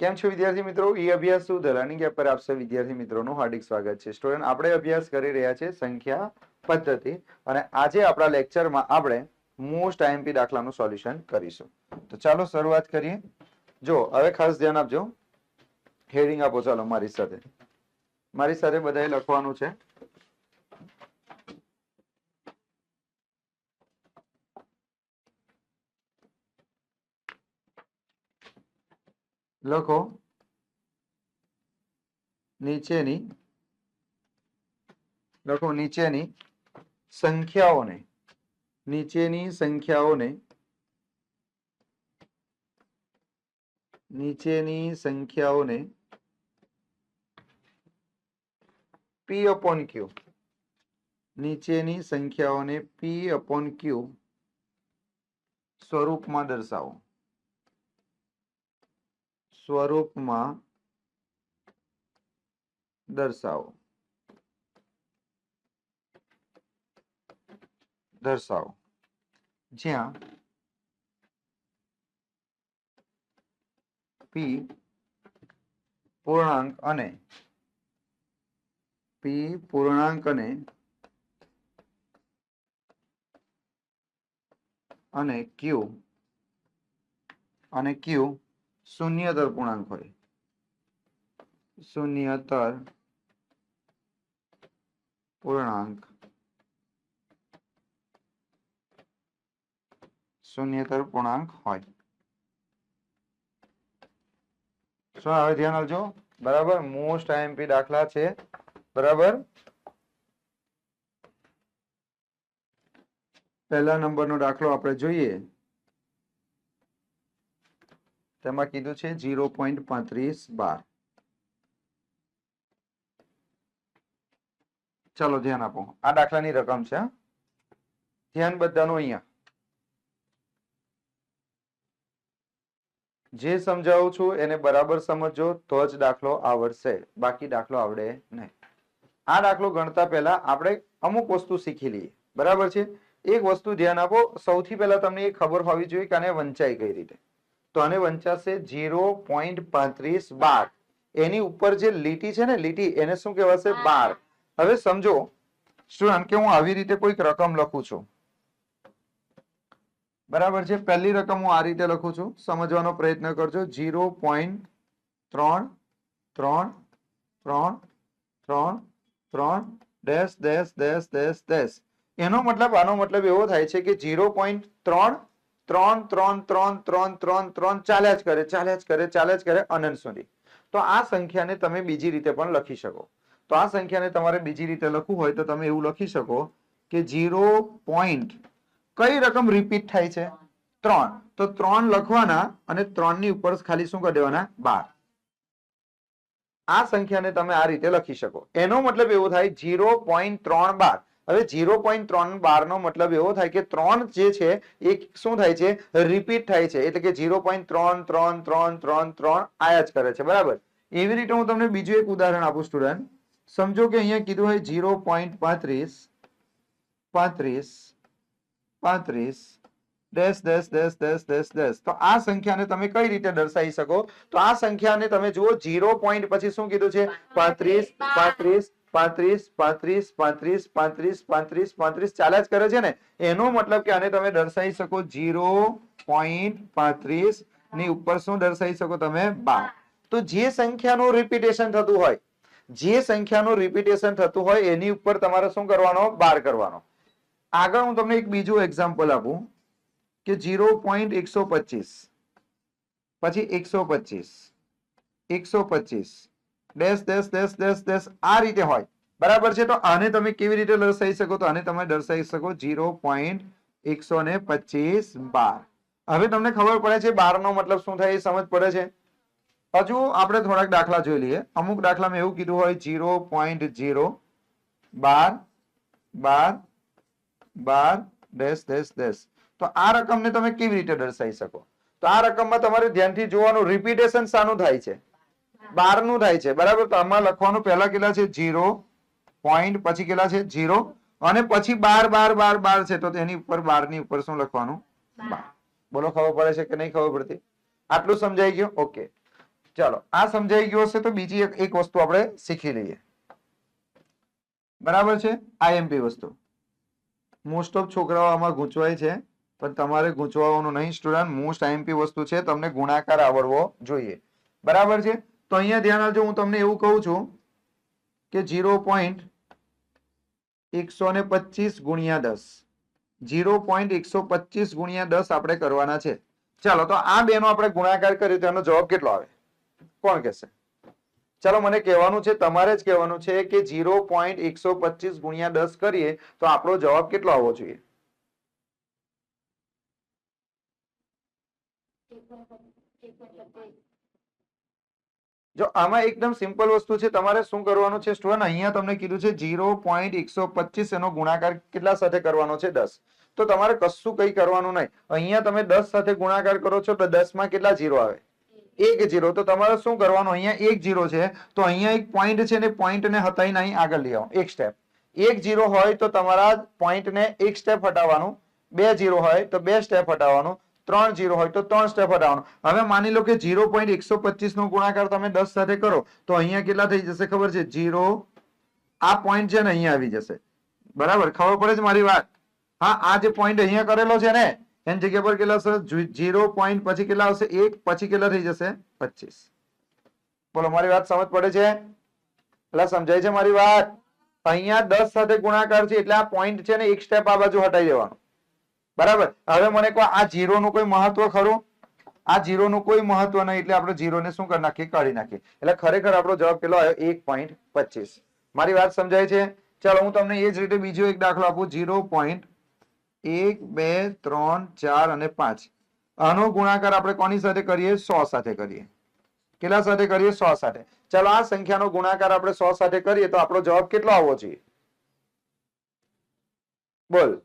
કેમ છો વિદ્યાર્થી મિત્રો? ઈ અભ્યાસ શું? ધ લર્નિંગ એપ પર આપ સૌ વિદ્યાર્થી મિત્રોનું હાર્દિક સ્વાગત છે. સ્ટુડન્ટ, આપણે અભ્યાસ કરી રહ્યા છે સંખ્યા પદ્ધતિ અને આજે આપણા લેક્ચરમાં આપણે મોસ્ટ આઈએમપી દાખલાનું સોલ્યુશન કરીશું. તો ચાલો શરૂઆત કરીએ. જો, હવે ખાસ ધ્યાન આપજો. હેડિંગ આપો, ચાલો, મારી સાથે. મારી સાથે બધાએ લખવાનું છે. લખો. નીચેની. લખો નીચેની સંખ્યાઓને. નીચેની સંખ્યાઓને. નીચેની સંખ્યાઓને. પી અપોન ક્યુ નીચેની સંખ્યાઓને પી અપોન ક્યુ સ્વરૂપમાં દર્શાવો. સ્વરૂપમાં દર્શાવો. દર્શાવો. જ્યાં પી પૂર્ણાંક અને પી પૂર્ણાંક અને અને ક્યુ અને ક્યુ શૂન્યતર પૂર્ણાંક હોય. શૂન્યતર પૂર્ણાંક. શૂન્યતર પૂર્ણાંક હોય. શું હવે ધ્યાન આપજો? બરાબર? મોસ્ટ આઈએમપી દાખલા છે. બરાબર? પહેલા નંબરનો દાખલો આપણે જોઈએ. તેમાં કીધું છે ઝીરો પોઈન્ટ પાંત્રીસ બાર. ચલો ધ્યાન આપો. આ દાખલાની રકમ છે? ધ્યાન બધાનું અહીંયા. જે સમજાવું છું એને બરાબર સમજો, તો જ દાખલો આવડશે. બાકી દાખલો આવડે નહીં. આ દાખલો ગણતા પહેલા આપણે અમુક વસ્તુ શીખી લઈએ. બરાબર છે? એક વસ્તુ ધ્યાન આપો. સૌથી પહેલા તમને એ ખબર હોવી જોઈએ કે આને વંચાય કઈ રીતે. તો આને વંચાશે ઝીરો પોઈન્ટ પાંત્રીસ બાર. એની ઉપર જે લીટી છે ને લીટી એને શું કહેવાશે? બાર. હવે સમજો સ્ટુડન્ટ કે હું આવી રીતે કોઈક રકમ લખું છું. બરાબર છે? પહેલી રકમ હું આ રીતે લખું છું. સમજવાનો પ્રયત્ન કરજો. ઝીરો પોઈન્ટ ત્રણ ત્રણ ત્રણ ત્રણ ત્રણ dash dash dash dash dash. એનો મતલબ આનો મતલબ એવો થાય છે કે ઝીરો પોઈન્ટ ત્રણ ત્રણ ત્રણ ત્રણ ત્રણ ત્રણ ત્રણ ચાલ્યા જ કરે, ચાલ્યા જ કરે, ચાલ્યા જ કરે અનંત સુધી. તો આ સંખ્યાને તમે બીજી રીતે પણ લખી શકો. તો આ સંખ્યાને તમારે બીજી રીતે લખવું હોય તો તમે એવું લખી શકો કે ઝીરો પોઈન્ટ કઈ રકમ રિપીટ થાય છે? ત્રણ. તો ત્રણ લખવાના અને ત્રણની ઉપર ખાલી શું કરી દેવાના? બાર. આ સંખ્યાને તમે આ રીતે લખી શકો. એનો મતલબ એવો થાય ઝીરો પોઈન્ટ ત્રણ બાર. હવે ઝીરો પોઈન્ટ ત્રણ બાર નો મતલબ એવો થાય કે ત્રણ જે છે એ શું થાય છે? રિપીટ થાય છે. એટલે કે ઝીરો પોઈન્ટ ત્રણ ત્રણ ત્રણ ત્રણ ત્રણ આયા જ કરે છે. બરાબર? એવી રીતે હું તમને બીજું એક ઉદાહરણ આપું સ્ટુડન્ટ સમજો કે અહીંયા કીધું હોય ઝીરો પોઈન્ટ પાંત્રીસ પાંત્રીસ પાંત્રીસ, દસ દસ દસ દસ દસ દસ. તો આ સંખ્યાને તમે કઈ રીતે દર્શાવી શકો? તો આ સંખ્યાને તમે જુઓ ઝીરો પોઈન્ટ પછી શું કીધું છે? પાંત્રીસ પાંત્રીસ પાંત્રીસ પાંત્રીસ પાંત્રીસ પાંત્રીસ પાંત્રીસ પાંત્રીસ ચાલ્યા જ કરે છે ને. એનો મતલબ કે આને તમે દર્શાવી શકો જીરો પોઈન્ટ પાંત્રીસની ઉપર શું દર્શાવી શકો તમે? બાર. તો જે સંખ્યાનું રિપીટેશન થતું હોય, જે સંખ્યાનું રિપીટેશન થતું હોય, એની ઉપર તમારે શું કરવાનો? બાર કરવાનો. આગળ હું તમને એક બીજું એક્ઝામ્પલ આપું, કે ઝીરો પોઈન્ટ એકસો પચીસ. પછી એકસો પચીસ. એકસો પચીસ. Dash dash dash dash dash, આ રીતે હોય. બરાબર છે? તો આને તમે કેવી રીતે દર્શાવી શકો? તો આને તમે દર્શાવી શકો ઝીરો પોઈન્ટ એકસો ને પચીસ બાર. હવે તમને ખબર પડે છે બાર નો મતલબ શું થાય એ સમજ પડે છે? હજુ આપણે થોડાક દાખલા જોઈ લઈએ. અમુક દાખલામાં એવું કીધું હોય ઝીરો પોઈન્ટ ઝીરો બાર બાર બાર, ડેશ ડેશ ડેશ. તો આ રકમને તમે કેવી રીતે દર્શાવી શકો? તો આ રકમમાં તમારે ધ્યાનથી જોવાનું. રિપીટેશન શાનું થાય છે. બારનું થાય છે. બરાબર? તો આમાં લખવાનું પહેલા કેટલા છે? ઝીરો પોઈન્ટ પછી કેટલા છે? ઝીરો. અને પછી બાર બાર બાર બાર છે. તો તેની ઉપર બારની ઉપર શું લખવાનું? બાર. બોલો ખબર પડે છે કે નહીં ખબર પડતી? આટલું સમજાઈ ગયું? ઓકે. ચલો આ સમજાઈ ગયું હશે તો બીજી એક એક વસ્તુ આપણે શીખી લઈએ. બરાબર છે? આઈએમપી વસ્તુ. મોસ્ટ ઓફ છોકરાઓ આમાં ગૂંચવાય છે પણ તમારે ગૂંચવાનું નહીં. સ્ટુડન્ટ મોસ્ટ આઈએમપી વસ્તુ છે. તમને ગુણાકાર આવડવો જોઈએ. બરાબર છે? તો અહીંયા ધ્યાન આપજો, હું તમને એવું કહું છું કે ઝીરો પોઈન્ટ એકસો ને પચીસ ગુણ્યા દસ. ઝીરો પોઈન્ટ એકસો પચીસ ગુણ્યા દસ આપણે કરવાના છે. ચાલો, તો આ બેનો આપણે ગુણાકાર કર્યો તો એનો જવાબ કેટલો આવે? કોણ કહેશે? ચાલો, મને કહેવાનું છે, તમારે જ કહેવાનું છે કે ઝીરો પોઈન્ટ એકસો પચીસ ગુણ્યા દસ કરીએ તો આપણો જવાબ કેટલો આવવો જોઈએ? જો આમાં એકદમ સિમ્પલ વસ્તુ છે, તમારે શું કરવાનું છે સ્ટુડન્ટ અહીંયા તમને કીધું છે ઝીરો પોઈન્ટ એકસો પચીસ એનો ગુણાકાર કેટલા સાથે કરવાનો છે? દસ. તો તમારે કશું કઈ કરવાનું નહીં. અહીંયા તમે દસ સાથે ગુણાકાર કરો છો, તો દસમાં કેટલા ઝીરો આવે? એક ઝીરો તો તમારે શું કરવાનું? અહીંયા એક ઝીરો છે, તો અહીંયા એક પોઈન્ટ છે ને પોઈન્ટ ને હતાઈને અહીં આગળ લઈ આવો. એક સ્ટેપ એક ઝીરો હોય તો તમારા પોઈન્ટ ને એક સ્ટેપ હટાવવાનું. બે ઝીરો હોય તો બે સ્ટેપ હટાવવાનું. ત્રણ જીરો હોય તો ત્રણ સ્ટેપ હટાવવાનું હવે માની લો કે ઝીરો પોઈન્ટ એકસો પચીસ નો ગુણાકાર તમે દસ સાથે કરો, તો અહીંયા કેટલા થઈ જશે ખબર છે? ઝીરો આ પોઈન્ટ છે ને અહીંયા આવી જશે. બરાબર? ખબર પડે છે મારી વાત? હા, આ જે પોઈન્ટ અહીંયા કરેલો છે ને, એની જગ્યા પર કેટલા આવશે જીરો પોઈન્ટ પછી કેટલા આવશે? એક, પછી કેટલા થઈ જશે? પચીસ. બોલો, મારી વાત સમજ પડે છે? એટલે સમજાય છે મારી વાત? અહીંયા દસ સાથે ગુણાકાર છે એટલે આ પોઈન્ટ છે ને એક સ્ટેપ આ બાજુ હટાઈ દેવાનું. બરાબર? હવે મને કહો, આ જીરો નું કોઈ મહત્વ ખરું? આ જીરો નું કોઈ મહત્વ નહીં, એટલે આપણે જીરો ને શું કરી નાખીએ? કાઢી નાખીએ. એટલે ખરેખર આપણો જવાબ કેટલો આવ્યો? એક પોઈન્ટ પચીસ. મારી વાત સમજાય છે? ચાલો, હું તમને એ જ રીતે બીજો એક દાખલો આપું. જીરો પોઈન્ટ એક, બે, ત્રણ, ચાર અને પાંચ. આનો ગુણાકાર આપણે કોની સાથે કરીએ? સો સાથે કરીએ. કેટલા સાથે કરીએ? સો સાથે. ચાલો, આ સંખ્યાનો ગુણાકાર આપણે સો સાથે કરીએ તો આપણો જવાબ કેટલો આવવો જોઈએ? બોલ.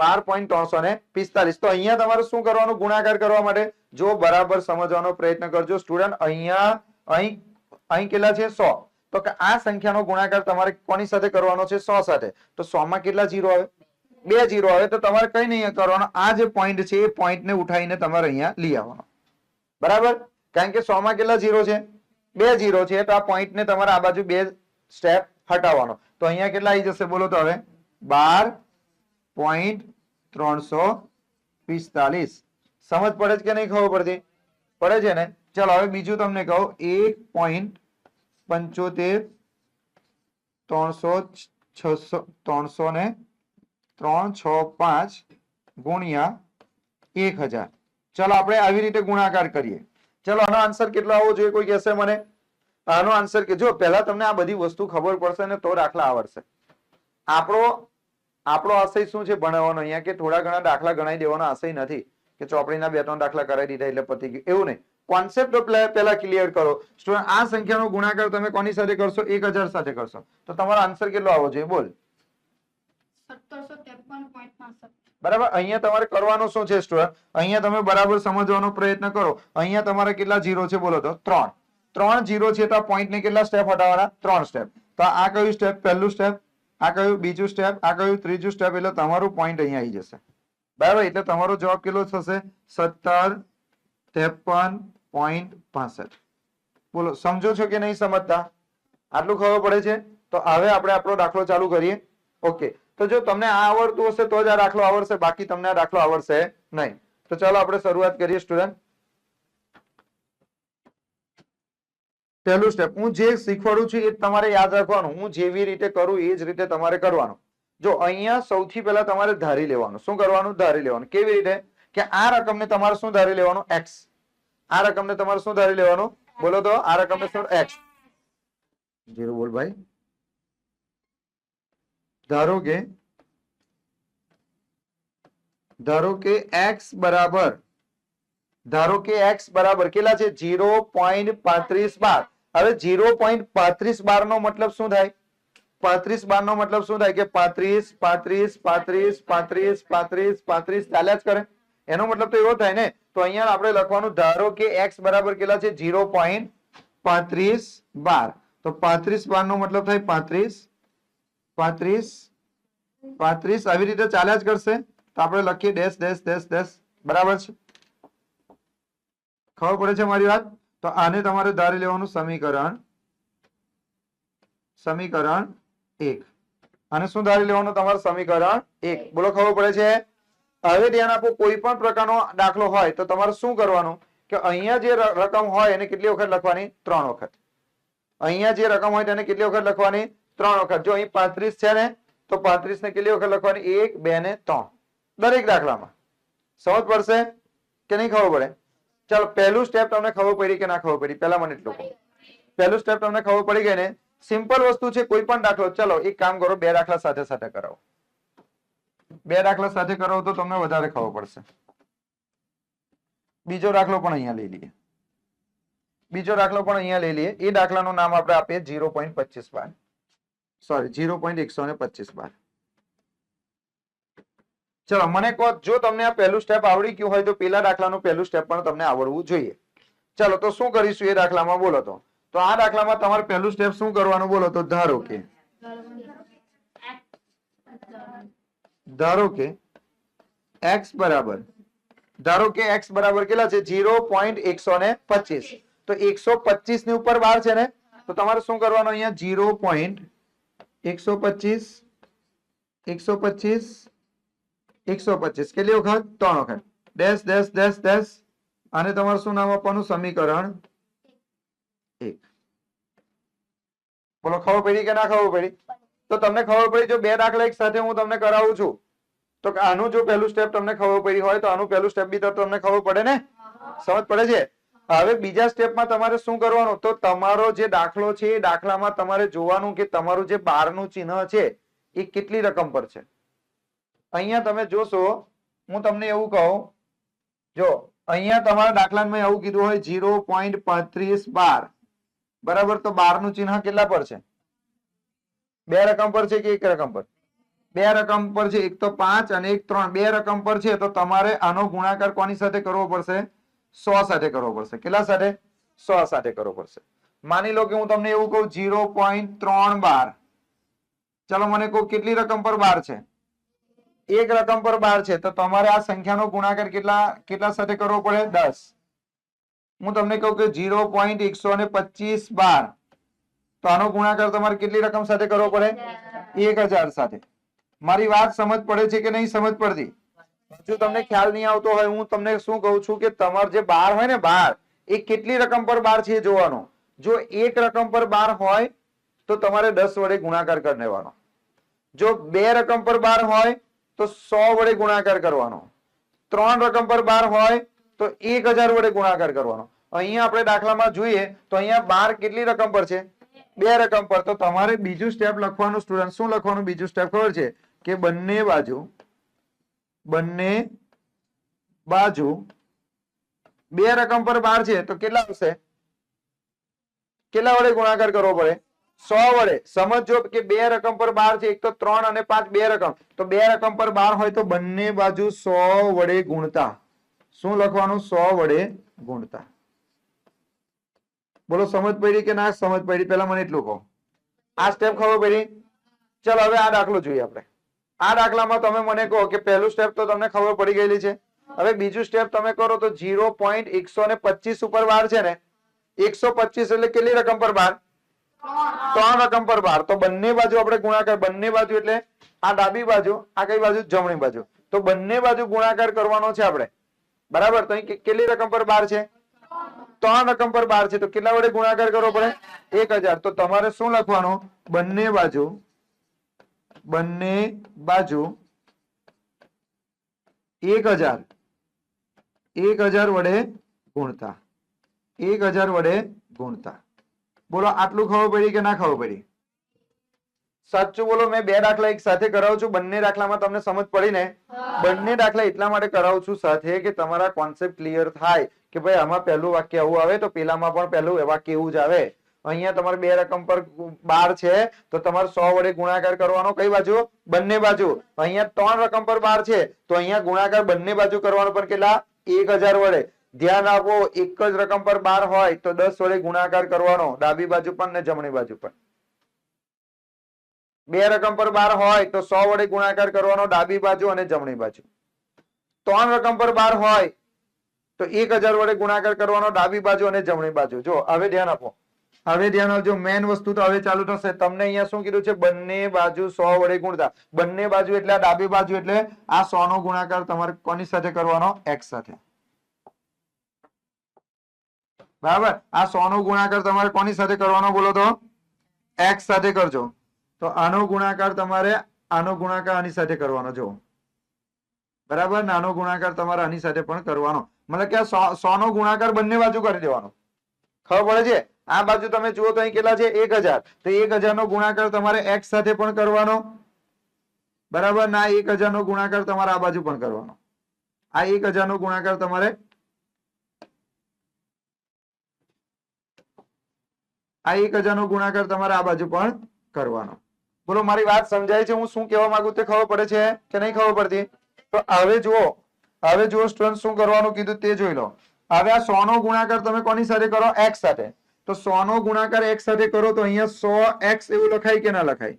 બાર પોઈન્ટ ત્રણસો ને પિસ્તાલીસ. તો અહીંયા તમારે શું કરવાનું? ગુણાકાર કરવા માટે જો બરાબર સમજવાનો પ્રયત્ન કરજો. સ્ટુડન્ટ, અહીંયા અહીં અહીં કેટલા છે? સો. તો કે આ સંખ્યાનો ગુણાકાર તમારે કોની સાથે કરવાનો છે? સો સાથે. તો સો માં કેટલા જીરો આવે? બે જીરો આવે. તો તમારે કઈ નહીં કરવાનો. આ જે પોઈન્ટ છે, એ પોઈન્ટ ને ઉઠાવીને તમારે અહીંયા લઈ આવવાનો. બરાબર? કારણ કે સો માં કેટલા જીરો છે? બે જીરો છે. તો આ પોઈન્ટ ને તમારે આ બાજુ બે સ્ટેપ હટાવવાનો. તો અહીંયા કેટલા આવી જશે? બોલો તો હવે. બાર પોઈન્ટ ત્રણસો પિસ્તાલીસ. સમજ પડે છે કે નહીં ખબર પડતી? પડે છે ને? ચાલો, હવે બીજું તમને કહું. એક પોઈન્ટ પંચોતેર, ત્રણસો છસો, ત્રણસો ને ત્રણ છ પાંચ ગુણ્યા એક હજાર. ચલો, આપણે આવી રીતે ગુણાકાર કરીએ. ચલો, આનો આન્સર કેટલો આવવો જોઈએ? કોઈ કહેશે મને? આનો આન્સર કે જો, પહેલા તમને આ બધી વસ્તુ ખબર પડશે ને તો દાખલા આવડશે. આપણો આપણો આશય શું છે ભણાવવાનો? અહીંયા કે થોડા ઘણા દાખલા ગણાઈ દેવાનો આશય નથી કે ચોપડીના બે ત્રણ દાખલા કરાવી દીધા એટલે પતી ગયું. એવું નહીં. કોન્સેપ્ટ પહેલા ક્લિયર કરો. સ્ટુડન્ટ આ સંખ્યાનો ગુણાકાર તમે કોની સાથે કરશો? એક સાથે કરશો. તો તમારો આન્સર કેટલો આવવો જોઈએ? બોલ. બરાબર? અહીંયા તમારે કરવાનું શું છે સ્ટુડન્ટ અહીંયા તમે બરાબર સમજવાનો પ્રયત્ન કરો. અહીંયા તમારે કેટલા જીરો છે? બોલો તો. ત્રણ. ત્રણ જીરો છે તો આ પોઈન્ટ ને કેટલા સ્ટેપ હટાવવાના ત્રણ સ્ટેપ તો આ કયું સ્ટેપ પહેલું સ્ટેપ આ કયું બીજું સ્ટેપ આ કયું ત્રીજું સ્ટેપ એટલે તમારું પોઈન્ટ અહીંયા આવી જશે. બરાબર? એટલે તમારો જવાબ કેટલો થશે? સત્તર, ત્રેપન, પોઈન્ટ પાસઠ. બોલો, સમજો છો કે નહીં સમજતા? આટલું ખબર પડે છે? તો હવે આપણે આપણો દાખલો ચાલુ કરીએ. ઓકે તો જો તમને આ આવડતું હશે તો જ આ દાખલો આવડશે, બાકી તમને આ દાખલો આવડશે નહીં. તો ચાલો આપણે શરૂઆત કરીએ સ્ટુડન્ટ પહેલું સ્ટેપ હું જે શીખવાડું છું એ તમારે યાદ રાખવાનું. હું જેવી રીતે કરું એ જ રીતે તમારે કરવાનું. જો અહીંયા સૌથી પહેલા તમારે ધારી લેવાનું. શું કરવાનું? ધારી લેવાનું. કેવી રીતે? કે આ રકમને તમારે શું ધારી લેવાનું? એક્સ આ રકમને તમારે શું ધારી લેવાનું? બોલો તો, આ રકમને શું? એક્સ જીરો બોલ ભાઈ. ધારો કે ધારો કે એક્સ બરાબર, ધારો કે એક્સ બરાબર કેટલા છે? જીરો પોઈન્ટ પાંત્રીસ બાર. હવે જીરો પોઈન્ટ પાંત્રીસ બાર નો મતલબ શું થાય? પાંત્રીસ બાર નો મતલબ શું થાય કે પાંત્રીસ પાંત્રીસ પાંત્રીસ પાંત્રીસ પાંત્રીસ પાંત્રીસ ચાલ્યા જ કરે. એનો મતલબ તો એવો થાય ને, તો અહીંયા આપણે લખવાનું ધારો કે એક્સ બરાબર કેટલા છે? જીરો પોઈન્ટ પાંત્રીસ બાર. તો પાંત્રીસ બાર નો મતલબ થાય પાંત્રીસ પાંત્રીસ પાંત્રીસ. આવી રીતે ચાલ્યા જ કરશે. તો આપણે લખીએ ડેશ ડેશ ડેશ ડેશ. બરાબર છે? ખબર પડે છે મારી વાત? તો આને તમારે ધારી લેવાનું સમીકરણ. સમીકરણ એક. આને શું ધારી લેવાનું તમારું સમીકરણ એક? બોલો ખબર પડે છે? હવે ધ્યાન આપો કોઈ પણ પ્રકારનો દાખલો હોય તો તમારે શું કરવાનું? કે અહીંયા જે રકમ હોય એને કેટલી વખત લખવાની? ત્રણ વખત. અહીંયા જે રકમ હોય તેને કેટલી વખત લખવાની? ત્રણ વખત. જો અહીં પાંત્રીસ છે ને તો પાંત્રીસ ને કેટલી વખત લખવાની? એક બે ને ત્રણ. દરેક દાખલામાં. સમજ પડશે કે નહીં ખબર પડે? ચાલો, પહેલું સ્ટેપ તમને ખબર પડી કે ના ખબર પડી? પહેલા મને એટલું પહેલું સ્ટેપ તમને ખબર પડી ગઈ ને સિમ્પલ વસ્તુ છે, કોઈ પણ દાખલો. ચલો, એક કામ કરો, બે દાખલા સાથે સાથે કરાવો બે દાખલા સાથે કરાવો તો તમને વધારે ખબર પડશે. બીજો દાખલો પણ અહીંયા લઈ લઈએ. બીજો દાખલો પણ અહીંયા લઈ લઈએ. એ દાખલાનું નામ આપણે આપીએ ઝીરો પોઈન્ટ પચીસ બાર. સોરી ઝીરો પોઈન્ટ એકસો ને પચીસ બાર. ચલો, મને કહો, જો તમને આ પહેલું સ્ટેપ આવડી ગયું હોય તો પેલા દાખલાનું પહેલું સ્ટેપ પણ તમને આવડવું જોઈએ. ચલો, તો શું કરીશું એ દાખલામાં બોલો તો. તો આ દાખલામાં તમારે પહેલું સ્ટેપ શું કરવાનું બોલો તો, ધારો કે. ધારો કે x બરાબર. ધારો કે x બરાબર કેટલા છે? જીરો પોઈન્ટ એકસો ને પચીસ. તો એકસો પચીસની ઉપર 12 છે ને? તો તમારે શું કરવાનું અહીંયા? જીરો પોઈન્ટ એકસો પચીસ. કેટલી વખત ત્રણ વખત. Dash dash dash dash. આને તમારું શું નામ આપવાનું? સમીકરણ એક. બોલો, ખબર પડી કે ના ખબર પડી? તો તમને ખબર પડી, જો બે દાખલા એક સાથે હું તમને કરાવું છું, તો આનું જો પહેલું સ્ટેપ તમને ખબર પડી હોય, તો આનું પહેલું સ્ટેપ બી તો તમને ખબર પડે ને? સમજ પડે છે? હવે બીજા સ્ટેપમાં તમારે શું કરવાનું? તો તમારો જે દાખલો છે, એ દાખલામાં તમારે જોવાનું કે તમારું જે બારનું ચિહ્ન છે, એ કેટલી રકમ પર છે? અહીંયા તમે જોશો, હું તમને એવું કહું, જો, અહીંયા તમારા દાખલામાં એવું કીધું હોય, ઝીરો પોઈન્ટ પાંત્રીસ બાર. બરાબર? તો બારનું ચિહ્ન કેટલા પર છે? બે રકમ પર છે કે એક રકમ પર? બે રકમ પર છે, એક તો પાંચ અને એક ત્રણ. બે રકમ પર છે, તો તમારે આનો ગુણાકાર કોની સાથે કરવો પડશે? સો સાથે કરવો પડશે. કેટલા સાથે? સો સાથે કરવો પડશે. માની લો કે હું તમને એવું કહું, ઝીરો પોઈન્ટ ત્રણ બાર. ચલો, મને કહું, કેટલી રકમ પર બાર છે? એક રકમ પર બાર છે, તો તમારે આ સંખ્યાનો ગુણાકાર કેટલા કેટલા સાથે કરવો પડે? દસ. હું તમને કહું કે જીરો પોઈન્ટ એકસો ને પચીસ બાર. તો આનો ગુણાકાર તમારે કેટલી રકમ સાથે કરવો પડે? એક હજાર સાથે. મારી વાત સમજ પડે છે કે નહીં સમજ પડતી? જો તમને ખ્યાલ નહીં આવતો હોય, હું તમને શું કહું છું કે તમારે જે બાર હોય ને બાર, એ કેટલી રકમ પર બાર છે જોવાનો. જો એક રકમ પર બાર હોય, તો તમારે દસ વડે ગુણાકાર કરી લેવાનો. જો બે રકમ પર બાર હોય તો સો વડે ગુણાકાર કરવાનો. ત્રણ રકમ પર બાર હોય તો એક હજાર વડે ગુણાકાર કરવાનો. અહીંયા આપણે દાખલામાં જોઈએ તો અહીંયા બાર કેટલી રકમ પર છે? બે રકમ પર. તો તમારે બીજું સ્ટેપ લખવાનું સ્ટુડન્ટ શું લખવાનું? બીજું સ્ટેપ ખબર છે? કે બંને બાજુ બંને બાજુ બે રકમ પર બાર છે તો કેટલા આવશે? કેટલા વડે ગુણાકાર કરવો પડે? સો વડે. સમજો કે બે રકમ પર બાર છે, એક તો ત્રણ અને પાંચ, બે રકમ. તો બે રકમ પર બાર હોય તો બંને બાજુ સો વડે ગુણતા. શું લખવાનું? સો વડે ગુણતા. બોલો, સમજ પડી કે ના? સમજ પડી. પેલા મને એટલું કહો. આ સ્ટેપ ખબર પડી? ચલો, હવે આ દાખલો જોઈએ આપણે. આ દાખલામાં તમે મને કહો કે પહેલું સ્ટેપ તો તમને ખબર પડી ગયેલી છે. હવે બીજું સ્ટેપ તમે કરો તો જીરો પોઈન્ટ એકસો ને પચીસ ઉપર બાર છે ને. એકસો પચીસ એટલે કેટલી રકમ પર બાર? ત્રણ રકમ પર બાર તો બંને બાજુ આપણે ગુણાકાર, બંને બાજુ એટલે આ ડાબી બાજુ, આ કઈ બાજુ? જમણી બાજુ. તો બંને બાજુ ગુણાકાર કરવાનો છે આપણે. બરાબર? તો કેટલી રકમ પર બાર છે? ત્રણ રકમ પર બાર છે. તો કેટલા વડે ગુણાકાર કરવો પડે? એક હજાર. તો તમારે શું લખવાનું? બંને બાજુ બંને બાજુ, એક હજાર. એક હજાર વડે ગુણતા. એક હજાર વડે ગુણતા. બોલો આટલું ખબર પડી કે ના ખબર પડી? સાચું બોલો મેં બે દાખલા એક સાથે કરાવું છું. બંને દાખલામાં તમને સમજ પડી ને? બંને દાખલા એટલા માટે કરાવું છું સાથે કે તમારા કોન્સેપ્ટ ક્લિયર થાય કે ભાઈ આમાં પહેલું વાક્ય આવું આવે તો પેલામાં પણ પહેલું વાક્ય એવું જ આવે. અહીંયા તમારે બે રકમ પર બાર છે તો તમારે સો વડે ગુણાકાર કરવાનો કઈ બાજુ? બંને બાજુ. અહીંયા ત્રણ રકમ પર બાર છે તો અહીંયા ગુણાકાર બંને બાજુ કરવાનો પણ કેટલા? એક હજાર વડે. ધ્યાન આપો, એક જ રકમ પર બાર હોય તો દસ વડે ગુણાકાર કરવાનો, ડાબી બાજુ પણ ને જમણી બાજુ પણ. બે રકમ પર બાર હોય તો સો વડે ગુણાકાર કરવાનો, ડાબી બાજુ અને જમણી બાજુ. ત્રણ રકમ પર બાર હોય તો એક હજાર વડે ગુણાકાર કરવાનો, ડાબી બાજુ અને જમણી બાજુ. જો, હવે ધ્યાન આપો. હવે ધ્યાન આપજો, મેન વસ્તુ તો હવે ચાલુ થશે. તમને અહીંયા શું કીધું છે? બંને બાજુ સો વડે ગુણતા. બંને બાજુ એટલે ડાબી બાજુ એટલે આ સો નો ગુણાકાર તમારે કોની સાથે કરવાનો? એક્સ સાથે. બરાબર? આ સો નો ગુણાકાર તમારે કોની સાથે કરવાનો બોલો તો? એક્સ સાથે કરજો. તો આનો ગુણાકાર તમારે આનો ગુણાકાર આની સાથે કરવાનો જો બરાબર? નાનો ગુણાકાર તમારે આની સાથે પણ કરવાનો. મતલબ કે આ સો નો ગુણાકાર બંને બાજુ કરી દેવાનો. ખબર પડે છે? આ બાજુ તમે જુઓ તો અહીં કેટલા છે? એક હજાર. તો એક હજાર નો ગુણાકાર તમારે એક્સ સાથે પણ કરવાનો. બરાબર? ના એક હજાર નો ગુણાકાર તમારે આ બાજુ પણ કરવાનો. આ એક હજાર નો ગુણાકાર તમારે આ એક હજાર નો ગુણાકાર તમારે આ બાજુ પણ કરવાનો. બોલો, મારી વાત સમજાય છે? હું શું કહેવા માંગુ તે ખબર પડે છે કે નહીં ખબર પડતી? તો હવે જુઓ હવે જુઓ સ્ટુડન્ટ શું કરવાનું કીધું તે જોઈ લો. હવે આ સો નો ગુણાકાર તમે કોની સાથે કરો? એક્સ સાથે. તો સો નો ગુણાકાર એક્સ સાથે કરો તો અહીંયા સો એક્સ એવું લખાય કે ના લખાય?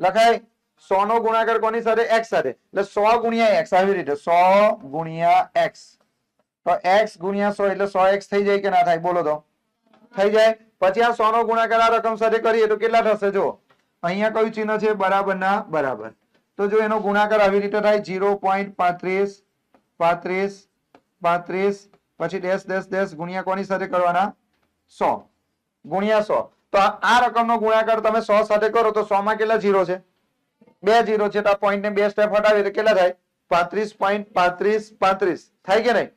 લખાય? સો નો ગુણાકાર કોની સાથે? એક્સ સાથે. એટલે સો ગુણ્યા એક્સ આવી રીતે. સો ગુણ્યા એક્સ તો એક્સ ગુણ્યા સો એટલે સો એક્સ થઈ જાય કે ના થાય? બોલો તો. થઈ જાય? પછી આ સો નો ગુણાકાર આ રકમ સાથે કરીએ તો કેટલા થશે? જો, અહીંયા કયું ચિહ્ન છે? બરાબર ના? બરાબર. તો જો એનો ગુણાકાર આવી રીતે થાય જીરો પોઈન્ટ પાંત્રીસ પાંત્રીસ પાંત્રીસ, પછી ડેશ ડેશ ડેશ ગુણ્યા કોની સાથે કરવાના? સો. ગુણ્યા સો. તો આ આ રકમનો ગુણાકાર તમે સો સાથે કરો તો સો માં કેટલા જીરો છે? બે જીરો છે, તો આ પોઈન્ટ ને બે સ્ટેપ હટાવીએ તો કેટલા થાય? પાંત્રીસ પોઈન્ટ પાંત્રીસ પાંત્રીસ. થાય કે નહીં?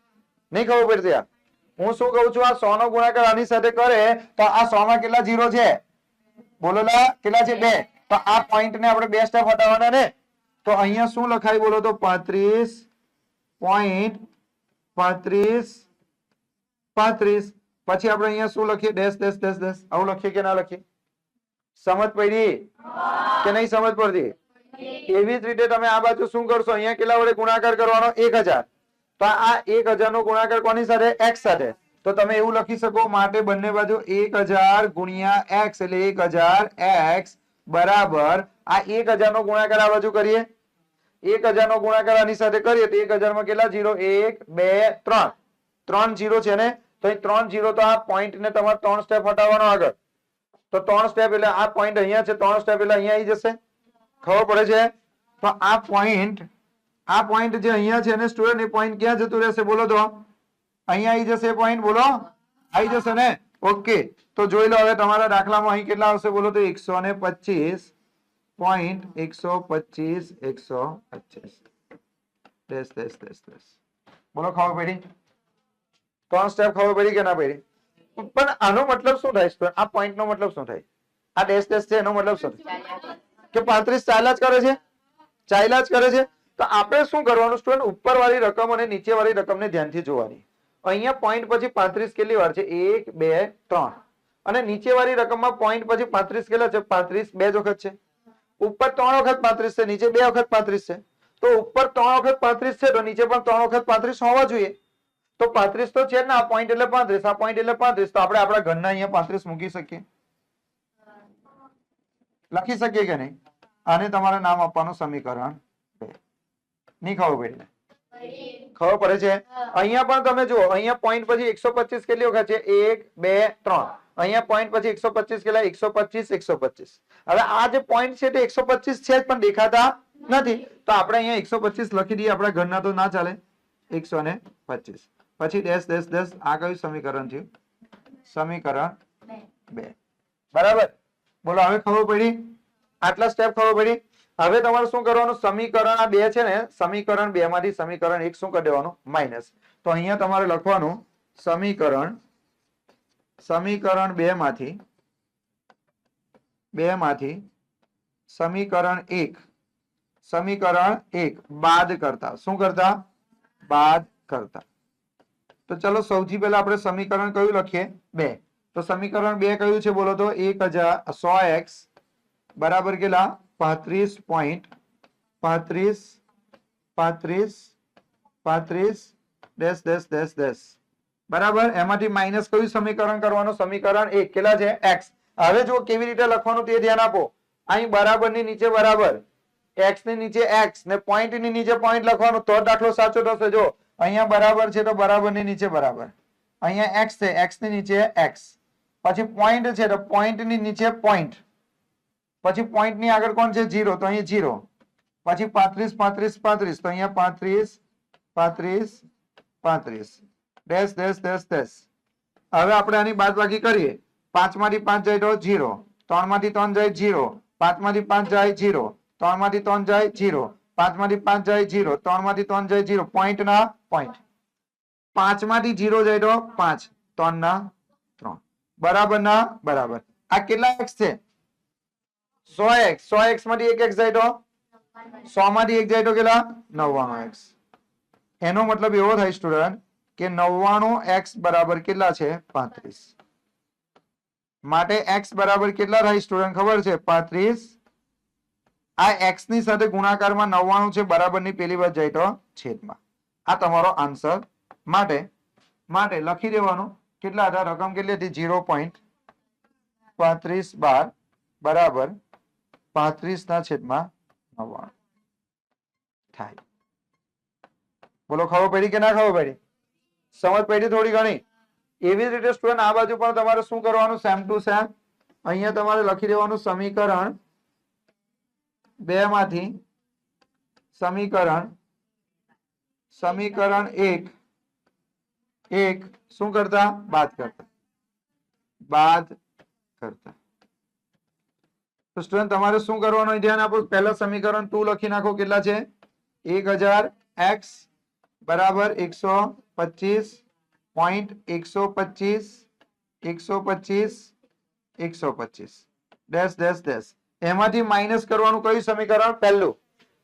નહીં ખબર પડતી આ? હું શું કહું છું? આ સો નો ગુણાકાર આની સાથે કરે તો આ સો માં કેટલા જીરો છે? બોલોલા કેટલા છે? બે. તો આ પોઈન્ટ ને આપણે બે સ્ટેપ હટાવવાના ને? તો અહીંયા શું લખાય? બોલો તો પાંત્રીસ પોઈન્ટ પાંત્રીસ પાંત્રીસ. પછી આપણે અહીંયા શું લખીએ? Dash dash dash dash. આવું લખીએ કે ના લખીએ? સમજ પડી? કે નહીં સમજ પડતી? એવી જ રીતે તમે આ બાજુ શું કરશો? અહીંયા કેટલા વડે ગુણાકાર કરવાનો? એક હજાર. તો આ એક હજાર નો ગુણાકાર કોની સાથે? એક્સ સાથે. તો તમે એવું લખી શકો, માટે બંને બાજુ એક હજાર ગુણ્યા એક્સ એટલે એક હજાર એક્સ બરાબર. આ એક હજાર નો ગુણાકાર આ બાજુ કરીએ. એક હજાર નો ગુણાકાર આની સાથે કરીએ તો એક હજારમાં કેટલા? જીરો એક, બે, ત્રણ. ત્રણ જીરો છે ને? તો અહીં ત્રણ જીરો તો આ પોઈન્ટ ને તમારે ત્રણ સ્ટેપ હટાવવાનો આગળ. તો ત્રણ સ્ટેપ એટલે આ પોઈન્ટ અહીંયા છે, ત્રણ સ્ટેપ એટલે અહીંયા આવી જશે. ખબર પડે છે? તો આ પોઈન્ટ આ પોઈન્ટ જે અહીંયા છે ને સ્ટુડન્ટ એ પોઈન્ટ ક્યાં જતું રહેશે બોલો તો? અહીંયા આવી જશે પોઈન્ટ બોલો? આવી જશે ને? ઓકે તો જોઈ લો હવે તમારા દાખલામાં અહીં કેટલા આવશે બોલો તો? એકસો ને પચીસ પોઈન્ટ એકસો પચીસ એકસો પચીસ. ડેશ ડેશ ડેશ ડેશ બોલો ખબર પડી ત્રણ સ્ટેપ ખબર પડી કે ના પડી પણ આનો મતલબ શું થાય? સ્ટુડન્ટ આ પોઈન્ટ નો મતલબ શું થાય? આ ડેશ ડેશ છે, એનો મતલબ શું કે પાંત્રીસ ચાલ્યા જ કરે છે? ચાલ્યા જ કરે છે? તો આપણે શું કરવાનું સ્ટુડન્ટ ઉપર વાળી રકમ અને નીચે વાળી રકમને ધ્યાનથી જોવાની. અહીંયા પોઈન્ટ પછી પાંત્રીસ કેટલી વાર છે? એક, બે, ત્રણ. અને નીચે વાળી રકમમાં પોઈન્ટ પછી પાંત્રીસ કેટલા છે? પાંત્રીસ, બે જ વખત છે. ઉપર ત્રણ વખત પાંત્રીસ છે, નીચે બે વખત પાંત્રીસ છે. તો ઉપર ત્રણ વખત પાંત્રીસ છે, તો નીચે પણ ત્રણ વખત પાંત્રીસ હોવા જોઈએ. તો પાંત્રીસ તો છે ના પોઈન્ટ એટલે પાંત્રીસ, આ પોઈન્ટ એટલે પાંત્રીસ. તો આપણે આપણા ઘરના અહીંયા પાંત્રીસ મૂકી શકીએ. લખી શકીએ કે નહીં? આને તમારે નામ આપવાનું સમીકરણ. નહીં ખબર પડી ખબર પડે છે? અહીંયા પણ તમે જુઓ, અહીંયા પોઈન્ટ પછી એકસો પચીસ કેટલી વખત છે? એક, બે, ત્રણ. અહીંયા પોઈન્ટ પછી એકસો પચીસ કેટલા? એકસો પચીસ એકસો પચીસ. હવે આ જે પોઈન્ટ છે તે એકસો પચીસ છે પણ દેખાતા નથી. તો આપણે અહીંયા એકસો પચીસ લખી દઈએ, આપણા ઘરના તો ના ચાલે. એકસો ને પચીસ. પછી ડેશ ડેશ ડેશ આ કયું સમીકરણ છે સમીકરણ બે. બરાબર? બોલો, હવે ખબર પડી? આટલા સ્ટેપ ખબર પડી? હવે તમારે શું કરવાનું? સમીકરણ આ બે છે ને, સમીકરણ બે માંથી સમીકરણ એક શું કરી દેવાનું? માઇનસ તો અહીંયા તમારે લખવાનું સમીકરણ સમીકરણ બે માંથી બે માંથી સમીકરણ એક સમીકરણ એક બાદ કરતા. શું કરતા? બાદ કરતા. તો ચલો સૌથી પહેલા આપણે સમીકરણ કયું લખીએ? બે. તો સમીકરણ બે કયું છે? બોલો તો એક હજાર સો એક્સ બરાબર કેટલા? પાંત્રીસ પોઈન્ટ પાંત્રીસ પાંત્રીસ પાંત્રીસ ડેશ ડેશ ડેશ ડેશ બરાબર એમાંથી માઇનસ કયું સમીકરણ કરવાનું? સમીકરણ એક. કેટલા છે? એક્સ હવે જો કેવી રીતે લખવાનું તે ધ્યાન આપો. અહીં બરાબરની નીચે બરાબર. એક્સની નીચે એક્સ ને પોઈન્ટની નીચે પોઈન્ટ લખવાનું. તો જ દાખલો સાચો થશે. જો અહીંયા બરાબર છે તો બરાબરની નીચે બરાબર. અહીંયા એક્સ છે. એક્સની નીચે એક્સ પછી પોઈન્ટ છે તો પોઈન્ટની નીચે પોઈન્ટ પછી પોઈન્ટની આગળ કોણ છે? જીરો તો અહીં જીરો પછી પાંત્રીસ પાંત્રીસ પાંત્રીસ. તો અહીંયા પાંત્રીસ પાંત્રીસ પાંત્રીસ. ડેશ ડેશ ડેશ ડેશ હવે આપણે આની બાદબાકી કરીએ. પાંચમાંથી પાંચ જાય તો જીરો ત્રણમાંથી ત્રણ જાય જીરો પાંચમાંથી પાંચ જાય જીરો ત્રણમાંથી ત્રણ જાય જીરો પાંચમાંથી પાંચ જાય જીરો ત્રણમાંથી ત્રણ જાય જીરો પોઈન્ટ ના પોઈન્ટ પાંચમાંથી જીરો જાય તો પાંચ. ત્રણ ના ત્રણ. બરાબર ના? બરાબર. આ કેટલા એક્સ છે? સો એક્સ. સો એક્સમાંથી એક એક્સ જાય તો? સો માંથી એક જાય તો કેટલા? નવ્વાણું એક્સ. એનો મતલબ એવો થાય, સ્ટુડન્ટ, કે નવ્વાણું એક્સ બરાબર કેટલા છે? પાંત્રીસ. માટે એક્સ બરાબર કેટલા થાય, સ્ટુડન્ટ, ખબર છે? પાંત્રીસ. આ એક્સની સાથે ગુણાકારમાં નવ્વાણું છે, બરાબરની પેલી વાત જાય તો છેદમાં. આ તમારો આન્સર માટે માટે લખી દેવાનું. કેટલા હતા? રકમ કેટલી હતી? ઝીરો પોઈન્ટ પાંત્રીસ બાર. બરાબર. પાંત્રીસ ના છેદમાં નવ્વાણું. થાય. બોલો, ખબર પડી કે ના ખબર પડી? સમજ પડી થોડી ઘણી? એવી જ રીતે સ્ટુડન્ટ આ બાજુ પણ તમારે શું કરવાનું? સેમ ટુ સેમ અહીંયા તમારે લખી દેવાનું સમીકરણ બે માંથી. સમીકરણ સમીકરણ એક. એક શું કરતા? બાદ કરતા. બાદ કરતા. તો સ્ટુડન્ટ તમારે શું કરવાનું? અહીં ધ્યાન આપો, પહેલા સમીકરણ ટુ લખી નાખો. કેટલા છે? એક હજાર એક્સ બરાબર એકસો પચીસ પોઈન્ટ એકસો પચીસ એકસો પચીસ એકસો પચીસ. ડેશ ડેશ ડેશ એમાંથી માઇનસ કરવાનું કયું સમીકરણ? પહેલું.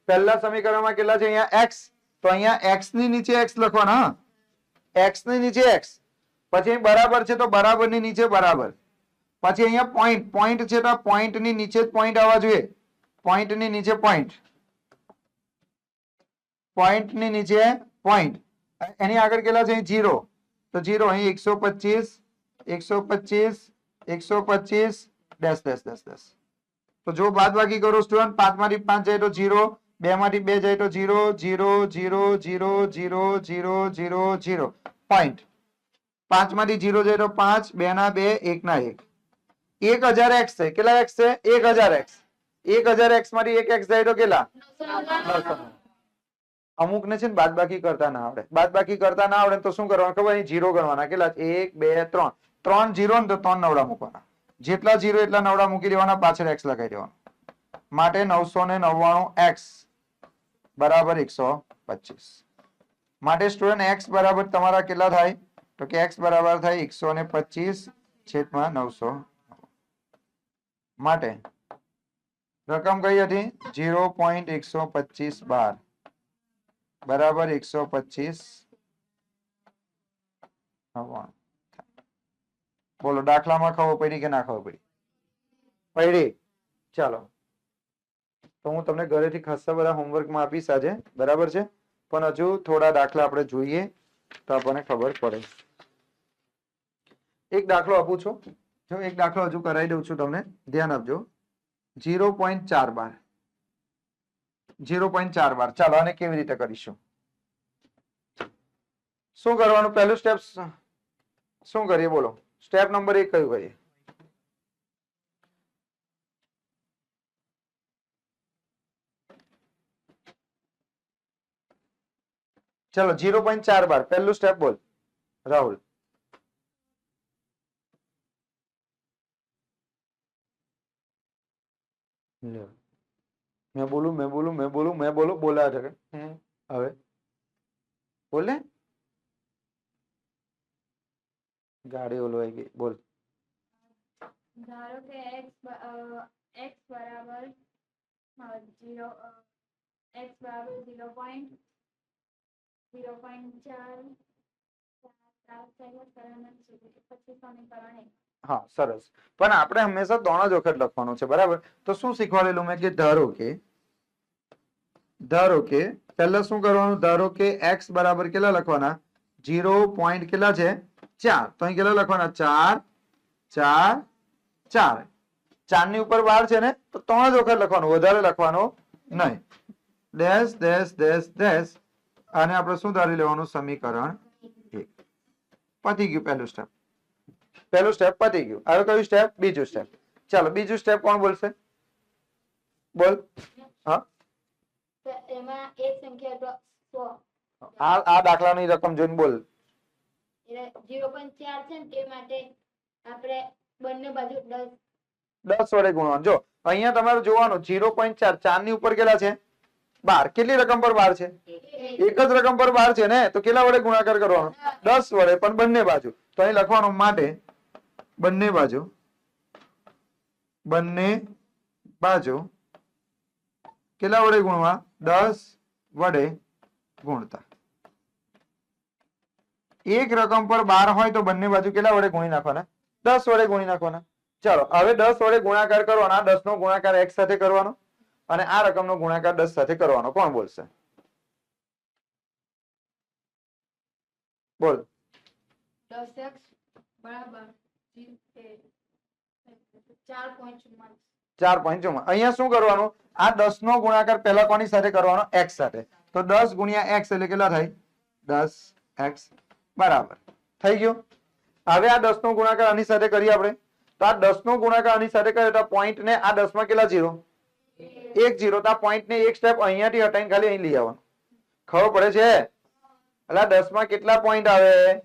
પહેલા સમીકરણમાં કેટલા છે? અહીંયા એક્સ તો અહીંયા એક્સની નીચે એક્સ લખવાના, હા. એક્સની નીચે એક્સ પછી અહીં બરાબર છે તો બરાબરની નીચે બરાબર. પછી અહીંયા પોઈન્ટ પોઈન્ટ છે તો પોઈન્ટની નીચે જ પોઈન્ટ આવવા જોઈએ. પોઈન્ટની નીચે પોઈન્ટ પોઈન્ટની નીચે પોઈન્ટ એની આગળ કેટલા છે? જીરો તો જીરો અહીં એકસો પચીસ એકસો પચીસ એકસો પચીસ ડેશ ડેશ ડેશ ડેશ તો જો બાદ બાકી કરો સ્ટુડન્ટ પાંચમાંથી પાંચ જાય તો જીરો બે માંથી બે જાય તો zero zero zero zero zero zero zero zero point પાંચમાંથી zero જાય તો પાંચ બે ના બે એક ના એક. એક હજાર એક્સ છે કેટલા એક્સ છે એક હજાર એક્સ એક હજાર એક્સમાંથી એક એક્સ જાય તો કેટલા નવસો અમુક ને છે ને બાદ બાકી કરતા ના આવડે બાદ બાકી કરતા ના આવડે તો શું કરવાનું ખબર અહીં જીરો ગણવાના કેટલા એક બે ત્રણ ત્રણ જીરો ને તો ત્રણ નવડા મૂકવાના જેટલા જીરો એટલા નવડા મૂકી દેવાના પાછળ એક્સ લગાવી દેવાનું માટે નવસો ને નવ્વાણું એક્સ બરાબર એકસો પચીસ માટે સ્ટુડન્ટ એક્સ બરાબર તમારા કેટલા થાય તો કે એક્સ બરાબર થાય એકસો ને પચીસ છેદમાં નવસો માટે રકમ કઈ હતી? જીરો પોઈન્ટ એકસો પચીસ બાર. બરાબર એકસો પચીસ. બોલો, દાખલામાં ખબર પડી કે ના ખબર પડી? પડી. ચાલો. તો હું તમને ઘરેથી ખાસા બધા હોમવર્કમાં આપીશ આજે. બરાબર છે? પણ હજુ થોડા દાખલા આપણે જોઈએ તો આપણને ખબર પડે. એક દાખલો આપું છું. જો એક દાખલો હજુ કરાવી દઉં છું તમને, ધ્યાન આપજો. જીરો પોઈન્ટ ચાર બાર. જીરો પોઈન્ટ ચાર બાર. ચાલો આને કેવી રીતે કરીશું? શું કરવાનું? પહેલું સ્ટેપ શું કરીએ? બોલો. સ્ટેપ નંબર એક કયું કરીએ? ચલો જીરો પોઈન્ટ ચાર બાર. પહેલું સ્ટેપ બોલ. રાહુલ. લ્યો. મેં બોલું મેં બોલું મેં બોલું મેં બોલું બોલા છે કે? હમ, હવે બોલે ગાડી ઓલવાઈ ગઈ બોલ ધારો કે x બ- અ, x બરાબર જીરો x બરાબર ઝીરો પોઈન્ટ ઝીરો પોઈન્ટ ચાર ચાર સાત સેકન્ડ સરેરાશ સુધી પછી સમીકરણ એક હા, સરસ. પણ આપણે હંમેશા ત્રણ જ વખત લખવાનું છે, બરાબર? તો શું શીખવાડેલું મેં કે ધારો કે ધારો કે, પહેલા શું કરવાનું? ધારો કે એક્સ બરાબર કેટલા લખવાના? જીરો પોઈન્ટ કેટલા છે? ચાર. તો અહીં કેટલા લખવાના? ચાર ચાર ચાર. ચારની ઉપર બાર છે ને, તો ત્રણ જ વખત લખવાનું. વધારે લખવાનું નહીં. Dash dash dash dash. અને આપણે શું ધારી લેવાનું? સમીકરણ એક. પતી ગયું પહેલું સ્ટેપ પહેલું સ્ટેપ પતી ગયું. હવે કયું સ્ટેપ બીજું સ્ટેપ ચાલો બીજું સ્ટેપ કોણ બોલશે? બોલ. સો. આ આ દાખલાની રકમ જોઈને બોલ. એટલે પોઈન્ટ ચાર છે તે માટે આપણે બંને બાજુ દસ. દસ વડે ગુણવાનું. જો અહીંયા તમારે જોવાનું ઝીરો પોઈન્ટ ચાર ચારની ઉપર કેટલા છે? બાર. કેટલી રકમ પર બાર છે? એક જ રકમ પર બાર છે ને? તો કેટલા વડે ગુણાકાર કરવાનો? દસ વડે, પણ બંને બાજુ. તો અહીં લખવાનું માટે બંને બાજુ બંને બાજુ કેટલા વડે ગુણવા? દસ વડે ગુણતા. એક રકમ પર બાર હોય તો બંને બાજુ કેટલા વડે ગુણી નાખવાના? દસ વડે ગુણી નાખવાના. ચાલો, હવે દસ વડે ગુણાકાર કરવાનો દસ નો ગુણાકાર એક સાથે કરવાનો. અને આ રકમનો ગુણાકાર દસ સાથે કરવાનો. કોણ બોલશે? બોલ. ચાર પોઈન્ટ ચુમ્માલીસ. અહીંયા શું કરવાનું? આ દસ નો ગુણાકાર પહેલા કોની સાથે કરવાનો? એક્સ સાથે. તો દસ ગુણ્યા એક્સ એટલે કેટલા થાય? દસ એક્સ બરાબર. થઈ ગયું? હવે આ દસ નો ગુણાકાર આની સાથે કરીએ આપણે. તો આ દસ નો ગુણાકાર આની સાથે કરીએ તો પોઈન્ટ ને આ દસમાં કેટલા જીરો? એક જીરો પોઈન્ટ ને એક સ્ટેપ અહીંયાથી હટાઈને ખાલી અહીં લઈ આવવાનું. ખબર પડે છે? એટલે દસમાં કેટલા પોઈન્ટ આવે?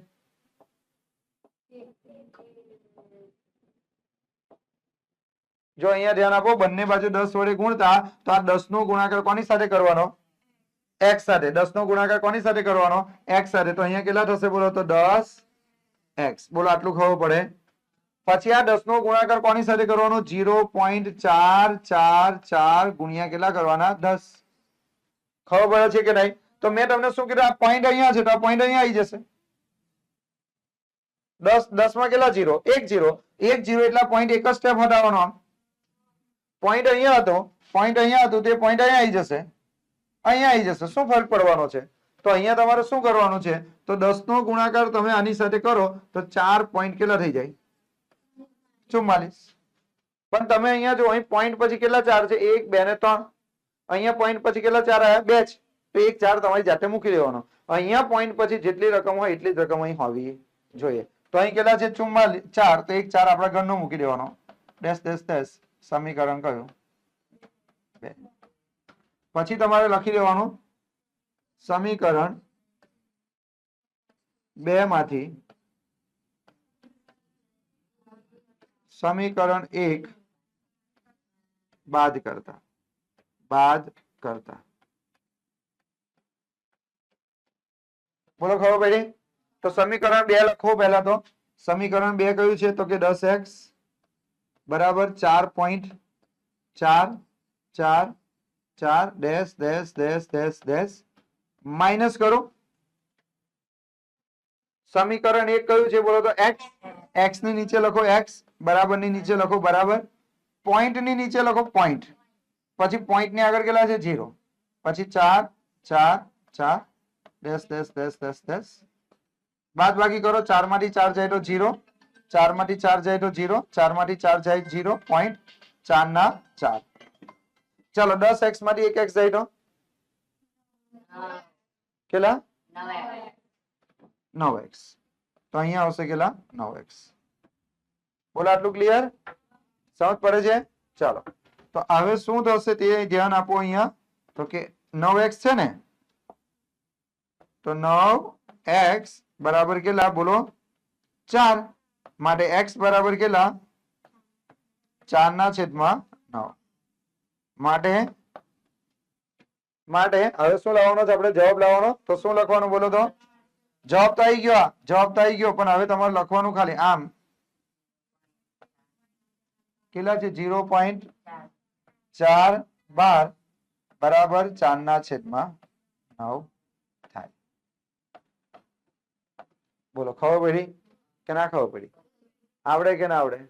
જો અહીંયા ધ્યાન આપો, બંને બાજુ દસ વડે ગુણતા, તો આ દસ નો ગુણાકાર કોની સાથે કરવાનો? એક્સ સાથે. દસ નો ગુણાકાર કોની સાથે કરવાનો? એક્સ સાથે. તો અહીંયા કેટલા થશે બોલો તો દસ? એક્સ બોલો, આટલું ખબર પડે. પછી આ દસ નો ગુણાકાર કોની સાથે કરવાનો? જીરો પોઈન્ટ ચાર ચાર ચાર ગુણ્યા કેટલા કરવાના? દસ. ખબર પડે છે કે નહીં? તો મેં તમને શું કીધું? આ પોઈન્ટ અહીંયા છે તો આ પોઈન્ટ અહીંયા આવી જશે. દસ દસમાં કેટલા? જીરો એક જીરો એક જીરો એટલા પોઈન્ટ એક જ સ્ટેપ હટાવવાનો આમ. પોઈન્ટ અહીંયા હતો. પોઈન્ટ અહીંયા હતું તે પોઈન્ટ અહીંયા આવી જશે. અહીંયા આવી જશે. શું ફરક પડવાનો છે? તો અહીંયા તમારે શું કરવાનું છે? તો દસ નો ગુણાકાર તમે આની સાથે કરો તો ચાર પોઈન્ટ કેટલા થઈ જાય? ચુમ્માલીસ. પણ તમે અહીંયા જો, અહીં પોઈન્ટ પછી કેટલા ચાર છે? એક, બે ને ત્રણ. અહીંયા પોઈન્ટ પછી કેટલા ચાર આવ્યા? બે છે તો એક ચાર તમારી જાતે મૂકી દેવાનો. અહીંયા પોઈન્ટ પછી જેટલી રકમ હોય એટલી જ રકમ અહીં હોવી જોઈએ. તો અહીં કેટલા છે? ચુમ્માલીસ ચાર. તો એક ચાર આપણા ઘરનો મૂકી દેવાનો. ડેશ ડેસ ડેસ સમીકરણ કયું? પછી તમારે લખી દેવાનું. સમીકરણ બે માંથી સમીકરણ એક બાદ કરતા બાદ કરતા બોલો ખબર પડી? તો સમીકરણ બે લખો પહેલા તો. સમીકરણ બે કયું છે? તો કે દસ એક્સ બરાબર ચાર પોઈન્ટ ચાર ચાર ચાર, dash dash dash dash dash. Minus કરો. સમીકરણ એક કયું છે? બોલો તો એક્સ. એક્સની નીચે લખો એક્સ. બરાબરની નીચે લખો બરાબર. પોઈન્ટની નીચે લખો પોઈન્ટ. પછી પોઈન્ટની આગળ કેટલા છે? ઝીરો. પછી ચાર ચાર ચાર. દસ દસ દસ દસ દસ. બાદ બાકી કરો. ચારમાંથી ચાર જાય તો ઝીરો. ચારમાંથી ચાર જાય તો ઝીરો. ચારમાંથી ચાર જાય ઝીરો પોઈન્ટ ચાર ના ચાર. ચાલો દસ એક્સમાંથી એક એક્સ જાય તો? કેટલા? નવ એક્સ. તો અહીંયા આવશે કેટલા? નવ એક્સ. બોલો આટલું ક્લિયર સમજ પડે છે? ચાલો. તો હવે શું થશે તે ધ્યાન આપો અહીંયા. તો કે નવ એક્સ છે ને? તો નવ એક્સ બરાબર કેટલા? બોલો. ચાર. માટે એક્સ બરાબર કેટલા? ચાર ના છેદમાં નવ. માટે? માટે હવે શું લાવવાનો છે? આપણે જવાબ લાવવાનો. તો શું લખવાનું બોલો તો? જવાબ તો આવી ગયો. જવાબ તો આવી ગયો, પણ હવે તમારે લખવાનું ખાલી. આમ. કેટલા છે? ઝીરો પોઈન્ટ ચાર બાર બરાબર ચાર ના છેદમાં નવ થાય. બોલો, ખબર પડી? કે ના ખબર પડી? આવડે કે ના આવડે?